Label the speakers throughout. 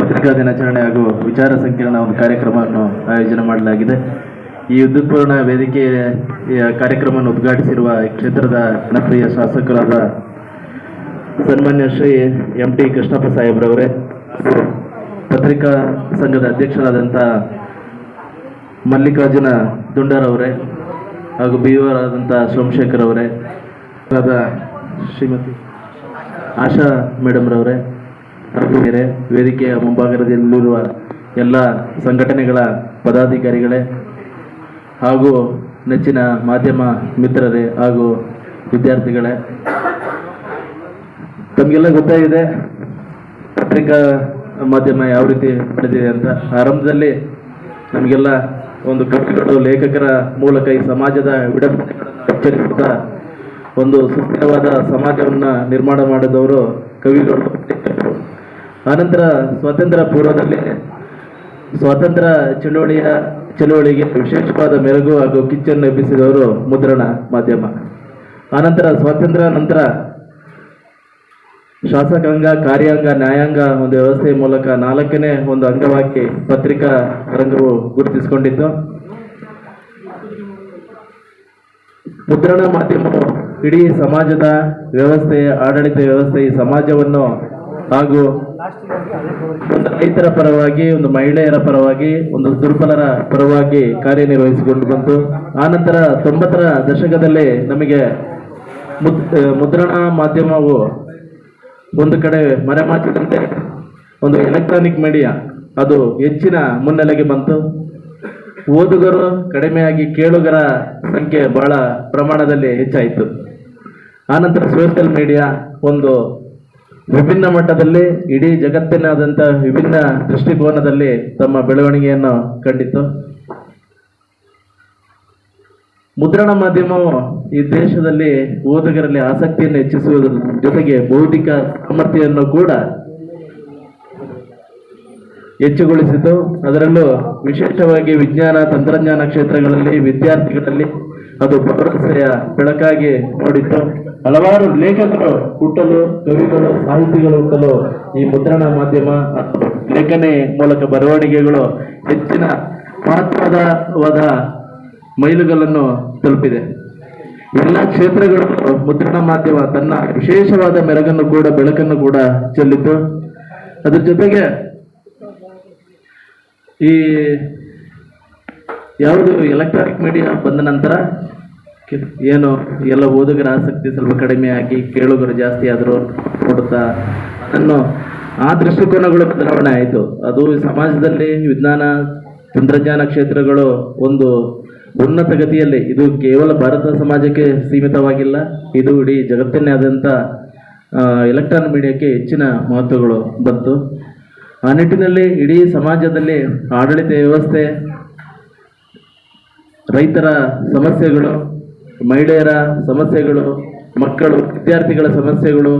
Speaker 1: ಪತ್ರಿಕಾ ದಿನಾಚರಣೆ ಹಾಗೂ ವಿಚಾರ ಸಂಕಿರಣ ಒಂದು ಕಾರ್ಯಕ್ರಮವನ್ನು ಆಯೋಜನೆ ಮಾಡಲಾಗಿದೆ. ಈ ವಿದ್ಯುತ್ಪೂರ್ಣ ವೇದಿಕೆ ಕಾರ್ಯಕ್ರಮವನ್ನು ಉದ್ಘಾಟಿಸಿರುವ ಕ್ಷೇತ್ರದ ಜನಪ್ರಿಯ ಶಾಸಕರಾದ ಸನ್ಮಾನ್ಯ ಶ್ರೀ ಎಂ ಟಿ ಕೃಷ್ಣಪ್ಪ ಸಾಹೇಬ್ರವರೇ, ಪತ್ರಿಕಾ ಸಂಘದ ಅಧ್ಯಕ್ಷರಾದಂಥ ಮಲ್ಲಿಕಾರ್ಜುನ ದುಂಡರವರೇ ಹಾಗೂ ಬಿ ಆದಂಥ ಸೋಮಶೇಖರ್ ಅವರೇ, ಶ್ರೀಮತಿ ಆಶಾ ಮೇಡಮ್ರವರೇ ಬೇರೆ ವೇದಿಕೆಯ ಮುಂಭಾಗದಲ್ಲಿರುವ ಎಲ್ಲ ಸಂಘಟನೆಗಳ ಪದಾಧಿಕಾರಿಗಳೇ ಹಾಗೂ ನೆಚ್ಚಿನ ಮಾಧ್ಯಮ ಮಿತ್ರರೇ ಹಾಗೂ ವಿದ್ಯಾರ್ಥಿಗಳೇ ತಮಗೆಲ್ಲ ಗೊತ್ತಾಗಿದೆ ಪತ್ರಿಕಾ ಮಾಧ್ಯಮ ಯಾವ ರೀತಿ ನಡೆದಿದೆ ಅಂತ ಆರಂಭದಲ್ಲಿ ನಮಗೆಲ್ಲ ಒಂದು ಕವಿಗಳು ಲೇಖಕರ ಮೂಲಕ ಈ ಸಮಾಜದ ವಿಡಂಬನೆಗಳನ್ನು ಎಚ್ಚರಿಸುತ್ತಾ ಒಂದು ಸುಸ್ಥಿರವಾದ ಸಮಾಜವನ್ನು ನಿರ್ಮಾಣ ಮಾಡಿದವರು ಕವಿಗಳು. ಆನಂತರ ಸ್ವಾತಂತ್ರ್ಯ ಪೂರ್ವದಲ್ಲಿ ಸ್ವಾತಂತ್ರ್ಯ ಚಳುವಳಿಯ ಚಳುವಳಿಗೆ ವಿಶೇಷವಾದ ಮೆರುಗು ಹಾಗೂ ಕಿಚ್ಚನ್ನು ಎಬ್ಬಿಸಿದವರು ಮುದ್ರಣ ಮಾಧ್ಯಮ. ಆನಂತರ ಸ್ವಾತಂತ್ರ್ಯ ನಂತರ ಶಾಸಕಾಂಗ, ಕಾರ್ಯಾಂಗ, ನ್ಯಾಯಾಂಗ ಒಂದು ವ್ಯವಸ್ಥೆಯ ಮೂಲಕ ನಾಲ್ಕನೇ ಒಂದು ಅಂಗವಾಗಿ ಪತ್ರಿಕಾ ರಂಗವು ಗುರುತಿಸಿಕೊಂಡಿತ್ತು. ಮುದ್ರಣ ಮಾಧ್ಯಮವು ಇಡೀ ಸಮಾಜದ ವ್ಯವಸ್ಥೆ ಆಡಳಿತ ವ್ಯವಸ್ಥೆ, ಈ ಸಮಾಜವನ್ನು ಹಾಗೂ ಒಂದು ರೈತರ ಪರವಾಗಿ, ಒಂದು ಮಹಿಳೆಯರ ಪರವಾಗಿ, ಒಂದು ದುರ್ಬಲರ ಪರವಾಗಿ ಕಾರ್ಯನಿರ್ವಹಿಸಿಕೊಂಡು ಬಂತು. ಆನಂತರ ತೊಂಬತ್ತರ ದಶಕದಲ್ಲಿ ನಮಗೆ ಮುದ್ ಮುದ್ರಣ ಮಾಧ್ಯಮವು ಒಂದು ಕಡೆ ಮರೆಮಾಚಿದಂತೆ ಒಂದು ಎಲೆಕ್ಟ್ರಾನಿಕ್ ಮೀಡಿಯಾ ಅದು ಹೆಚ್ಚಿನ ಮುನ್ನೆಲೆಗೆ ಬಂತು. ಓದುಗರು ಕಡಿಮೆಯಾಗಿ ಕೇಳುಗರ ಸಂಖ್ಯೆ ಬಹಳ ಪ್ರಮಾಣದಲ್ಲಿ ಹೆಚ್ಚಾಯಿತು. ಆನಂತರ ಸೋಷಿಯಲ್ ಮೀಡಿಯಾ ಒಂದು ವಿಭಿನ್ನ ಮಟ್ಟದಲ್ಲಿ ಇಡೀ ಜಗತ್ತಿನಾದಂಥ ವಿಭಿನ್ನ ದೃಷ್ಟಿಕೋನದಲ್ಲಿ ತಮ್ಮ ಬೆಳವಣಿಗೆಯನ್ನು ಕಂಡಿತು ಮುದ್ರಣ ಮಾಧ್ಯಮವು ಈ ದೇಶದಲ್ಲಿ ಓದುಗರಲ್ಲಿ ಆಸಕ್ತಿಯನ್ನು ಹೆಚ್ಚಿಸುವುದರ ಜೊತೆಗೆ ಬೌದ್ಧಿಕ ಸಾಮರ್ಥ್ಯವನ್ನು ಕೂಡ ಹೆಚ್ಚುಗೊಳಿಸಿತು. ಅದರಲ್ಲೂ ವಿಶೇಷವಾಗಿ ವಿಜ್ಞಾನ, ತಂತ್ರಜ್ಞಾನ ಕ್ಷೇತ್ರಗಳಲ್ಲಿ, ವಿದ್ಯಾರ್ಥಿಗಳಲ್ಲಿ ಅದು ಭರವಸೆಯ ಬೆಳಕಾಗಿ ನೋಡಿತ್ತು ಹಲವಾರು ಲೇಖಕರು ಹುಟ್ಟಲು, ಕವಿಗಳು, ಸಾಹಿತಿಗಳು ಹುಟ್ಟಲು ಈ ಮುದ್ರಣ ಮಾಧ್ಯಮ ಲೇಖನೆ ಮೂಲಕ ಬರವಣಿಗೆಗಳು ಹೆಚ್ಚಿನ ಮಹತ್ವದವಾದ ಮೈಲುಗಲ್ಲನ್ನು ತಲುಪಿದೆ. ಎಲ್ಲ ಕ್ಷೇತ್ರಗಳು ಮುದ್ರಣ ಮಾಧ್ಯಮ ತನ್ನ ವಿಶೇಷವಾದ ಮೆರಗನ್ನು ಕೂಡ, ಬೆಳಕನ್ನು ಕೂಡ ಚೆಲ್ಲಿತು. ಅದ್ರ ಜೊತೆಗೆ ಈ ಯಾವುದು ಎಲೆಕ್ಟ್ರಾನಿಕ್ ಮೀಡಿಯಾ ಬಂದ ನಂತರ ಏನು ಎಲ್ಲ ಓದುಗರ ಆಸಕ್ತಿ ಸ್ವಲ್ಪ ಕಡಿಮೆ ಆಗಿ ಕೇಳುಗರು ಜಾಸ್ತಿ ಆದರೂ ಕೊಡುತ್ತಾ ಅನ್ನೋ ಆ ದೃಷ್ಟಿಕೋನಗಳು ಬದಲಾವಣೆ ಆಯಿತು. ಅದು ಸಮಾಜದಲ್ಲಿ ವಿಜ್ಞಾನ, ತಂತ್ರಜ್ಞಾನ ಕ್ಷೇತ್ರಗಳು ಒಂದು ಉನ್ನತ ಗತಿಯಲ್ಲಿ. ಇದು ಕೇವಲ ಭಾರತ ಸಮಾಜಕ್ಕೆ ಸೀಮಿತವಾಗಿಲ್ಲ. ಇದು ಇಡೀ ಜಗತ್ತಿನಾದ್ಯಂತ ಎಲೆಕ್ಟ್ರಾನಿಕ್ ಮೀಡಿಯಾಕ್ಕೆ ಹೆಚ್ಚಿನ ಮಹತ್ವಗಳು ಬಂತು. ಆ ನಿಟ್ಟಿನಲ್ಲಿ ಇಡೀ ಸಮಾಜದಲ್ಲಿ ಆಡಳಿತ ವ್ಯವಸ್ಥೆ, ರೈತರ ಸಮಸ್ಯೆಗಳು ಮಹಿಳೆಯರ ಸಮಸ್ಯೆಗಳು, ಮಕ್ಕಳು, ವಿದ್ಯಾರ್ಥಿಗಳ ಸಮಸ್ಯೆಗಳು,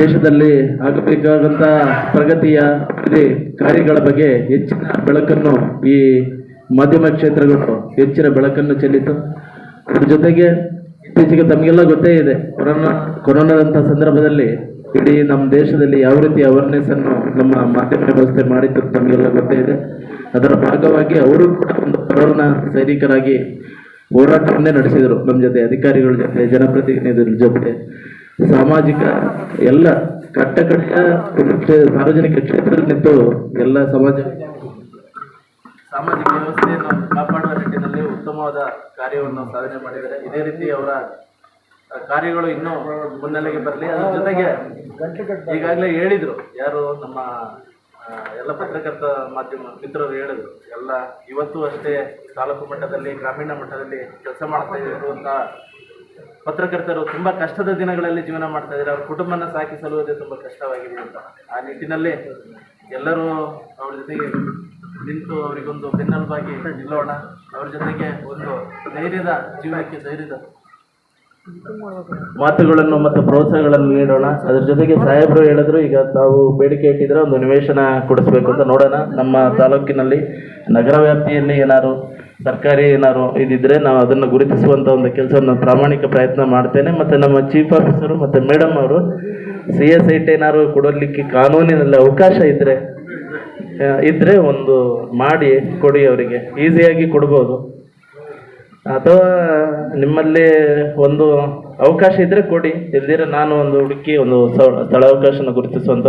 Speaker 1: ದೇಶದಲ್ಲಿ ಆಗಬೇಕಾದಂಥ ಪ್ರಗತಿಯ ಕಾರ್ಯಗಳ ಬಗ್ಗೆ ಹೆಚ್ಚಿನ ಬೆಳಕನ್ನು ಈ ಮಾಧ್ಯಮ ಕ್ಷೇತ್ರಗಳು, ಹೆಚ್ಚಿನ ಬೆಳಕನ್ನು ಚೆಲ್ಲಿತು. ಅದ್ರ ಜೊತೆಗೆ ಇತ್ತೀಚೆಗೆ ತಮಗೆಲ್ಲ ಗೊತ್ತೇ ಇದೆ, ಕೊರೋನಾ ಕೊರೋನಾದಂಥ ಸಂದರ್ಭದಲ್ಲಿ ಇಡೀ ನಮ್ಮ ದೇಶದಲ್ಲಿ ಯಾವ ರೀತಿ ಅವೇರ್ನೆಸ್ ಅನ್ನು ನಮ್ಮ ಮಾಧ್ಯಮ ವ್ಯವಸ್ಥೆ ಮಾಡಿತ್ತು ತಮಗೆಲ್ಲ ಗೊತ್ತೇ ಇದೆ. ಅದರ ಭಾಗವಾಗಿ ಅವರು ಕೂಡ ಒಂದು ಕೊರೋನಾ ಸೈನಿಕರಾಗಿ ಹೋರಾಟವನ್ನೇ ನಡೆಸಿದರು. ನಮ್ಮ ಜೊತೆ ಅಧಿಕಾರಿಗಳ ಜೊತೆ, ಜನಪ್ರತಿನಿಧಿಗಳ ಜೊತೆ, ಸಾಮಾಜಿಕ ಎಲ್ಲ ಕಟ್ಟ ಕಟ್ಟ ಸಾರ್ವಜನಿಕ ಕ್ಷೇತ್ರದಲ್ಲಿ ನಿಂತು ಎಲ್ಲ ಸಮಾಜ ಸಾಮಾಜಿಕ ವ್ಯವಸ್ಥೆಯನ್ನು ಕಾಪಾಡುವ ನಿಟ್ಟಿನಲ್ಲಿ ಉತ್ತಮವಾದ ಕಾರ್ಯವನ್ನು ಸಾಧನೆ ಮಾಡಿದ್ದಾರೆ. ಇದೇ ರೀತಿ ಅವರ ಕಾರ್ಯಗಳು ಇನ್ನೂ ಮುನ್ನೆಲೆಗೆ ಬರಲಿ. ಅದ್ರ ಜೊತೆಗೆ ಈಗಾಗಲೇ ಹೇಳಿದರು ಯಾರು ನಮ್ಮ ಎಲ್ಲ ಪತ್ರಕರ್ತ ಮಾಧ್ಯಮ ಮಿತ್ರರು ಹೇಳಿದ್ರು, ಎಲ್ಲ ಇವತ್ತು ಅಷ್ಟೇ ತಾಲೂಕು ಮಟ್ಟದಲ್ಲಿ, ಗ್ರಾಮೀಣ ಮಟ್ಟದಲ್ಲಿ ಕೆಲಸ ಮಾಡ್ತಾ ಇರುವಂತಹ ಪತ್ರಕರ್ತರು ತುಂಬಾ ಕಷ್ಟದ ದಿನಗಳಲ್ಲಿ ಜೀವನ ಮಾಡ್ತಾ ಇದ್ದಾರೆ. ಅವ್ರ ಕುಟುಂಬನ ಸಾಕಿ ಸಲುವುದೇ ತುಂಬಾ ಕಷ್ಟವಾಗಿದೆ ಅಂತ. ಆ ನಿಟ್ಟಿನಲ್ಲಿ ಎಲ್ಲರೂ ಅವ್ರ ಜೊತೆಗೆ ನಿಂತು ಅವರಿಗೊಂದು ಬೆನ್ನೆಲುಬಾಗಿ ನಿಲ್ಲೋಣ. ಅವ್ರ ಜೊತೆಗೆ ಒಂದು ಧೈರ್ಯದ, ಜೀವನಕ್ಕೆ ಧೈರ್ಯದ ಮಾತುಗಳನ್ನು ಮತ್ತು ಪ್ರೋತ್ಸಾಹಗಳನ್ನು ನೀಡೋಣ. ಅದ್ರ ಜೊತೆಗೆ ಸಾಹೇಬರು ಹೇಳಿದ್ರು ಈಗ ತಾವು ಬೇಡಿಕೆ ಇಟ್ಟಿದ್ರೆ ಒಂದು ನಿವೇಶನ ಕೊಡಿಸ್ಬೇಕು ಅಂತ ನೋಡೋಣ. ನಮ್ಮ ತಾಲೂಕಿನಲ್ಲಿ ನಗರ ವ್ಯಾಪ್ತಿಯಲ್ಲಿ ಏನಾದ್ರು ಸರ್ಕಾರಿ ಏನಾದ್ರು ಇದಿದ್ರೆ ನಾವು ಅದನ್ನು ಗುರುತಿಸುವಂತ ಒಂದು ಕೆಲಸವನ್ನು ಪ್ರಾಮಾಣಿಕ ಪ್ರಯತ್ನ ಮಾಡ್ತೇನೆ. ಮತ್ತೆ ನಮ್ಮ ಚೀಫ್ ಆಫೀಸರು ಮತ್ತೆ ಮೇಡಮ್ ಅವರು ಸಿ ಎಸ್ ಐ ಟಿ ಏನಾದ್ರು ಕೊಡಲಿಕ್ಕೆ ಕಾನೂನಿನಲ್ಲಿ ಅವಕಾಶ ಇದ್ರೆ ಆ, ಇದ್ರೆ ಒಂದು ಮಾಡಿ ಕೊಡಿ ಅವರಿಗೆ. ಈಸಿಯಾಗಿ ಕೊಡ್ಬೋದು. ಅಥವಾ ನಿಮ್ಮಲ್ಲಿ ಒಂದು ಅವಕಾಶ ಇದ್ರೆ ಕೊಡಿ. ಇಲ್ದಿರ ನಾನು ಒಂದು ಹುಡುಕಿ ಒಂದು ಸ್ಥಳ ಅವಕಾಶನ ಗುರುತಿಸುವಂತ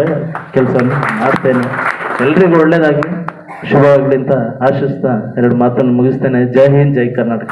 Speaker 1: ಕೆಲಸವನ್ನು ಮಾಡ್ತೇನೆ. ಎಲ್ರಿಗೂ ಒಳ್ಳೇದಾಗಲಿ. ಶುಭವಾಗ್ಲಿ ಅಂತ ಆಶಿಸ್ತಾ ಎರಡು ಮಾತನ್ನು ಮುಗಿಸ್ತೇನೆ. ಜೈ ಹಿಂದ್, ಜೈ ಕರ್ನಾಟಕ.